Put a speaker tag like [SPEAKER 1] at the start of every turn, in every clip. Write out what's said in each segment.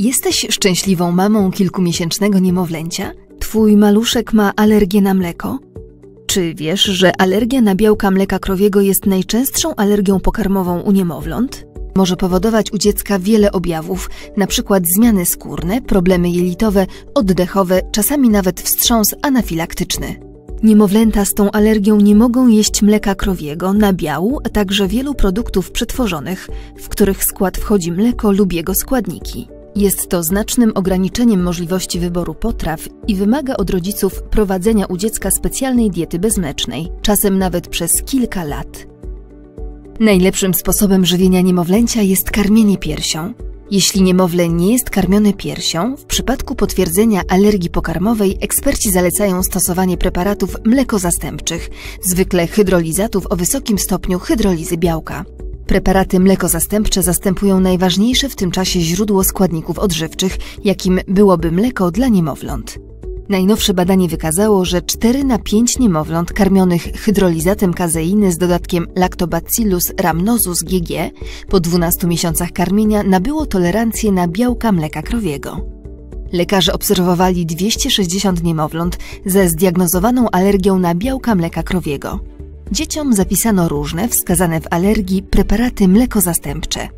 [SPEAKER 1] Jesteś szczęśliwą mamą kilkumiesięcznego niemowlęcia? Twój maluszek ma alergię na mleko? Czy wiesz, że alergia na białka mleka krowiego jest najczęstszą alergią pokarmową u niemowląt? Może powodować u dziecka wiele objawów, np. zmiany skórne, problemy jelitowe, oddechowe, czasami nawet wstrząs anafilaktyczny. Niemowlęta z tą alergią nie mogą jeść mleka krowiego, nabiału, a także wielu produktów przetworzonych, w których skład wchodzi mleko lub jego składniki. Jest to znacznym ograniczeniem możliwości wyboru potraw i wymaga od rodziców prowadzenia u dziecka specjalnej diety bezmlecznej, czasem nawet przez kilka lat. Najlepszym sposobem żywienia niemowlęcia jest karmienie piersią. Jeśli niemowlę nie jest karmione piersią, w przypadku potwierdzenia alergii pokarmowej eksperci zalecają stosowanie preparatów mlekozastępczych, zwykle hydrolizatów o wysokim stopniu hydrolizy białka. Preparaty mlekozastępcze zastępują najważniejsze w tym czasie źródło składników odżywczych, jakim byłoby mleko dla niemowląt. Najnowsze badanie wykazało, że 4 na 5 niemowląt karmionych hydrolizatem kazeiny z dodatkiem Lactobacillus rhamnosus GG po 12 miesiącach karmienia nabyło tolerancję na białka mleka krowiego. Lekarze obserwowali 260 niemowląt ze zdiagnozowaną alergią na białka mleka krowiego. Dzieciom zapisano różne, wskazane w alergii, preparaty mlekozastępcze.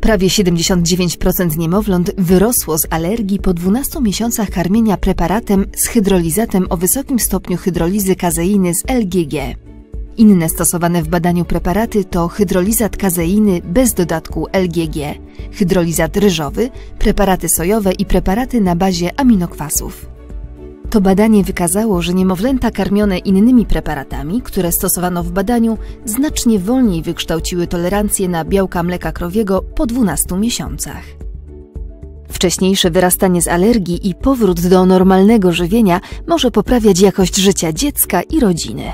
[SPEAKER 1] Prawie 79% niemowląt wyrosło z alergii po 12 miesiącach karmienia preparatem z hydrolizatem o wysokim stopniu hydrolizy kazeiny z LGG. Inne stosowane w badaniu preparaty to hydrolizat kazeiny bez dodatku LGG, hydrolizat ryżowy, preparaty sojowe i preparaty na bazie aminokwasów. To badanie wykazało, że niemowlęta karmione innymi preparatami, które stosowano w badaniu, znacznie wolniej wykształciły tolerancję na białka mleka krowiego po 12 miesiącach. Wcześniejsze wyrastanie z alergii i powrót do normalnego żywienia może poprawiać jakość życia dziecka i rodziny.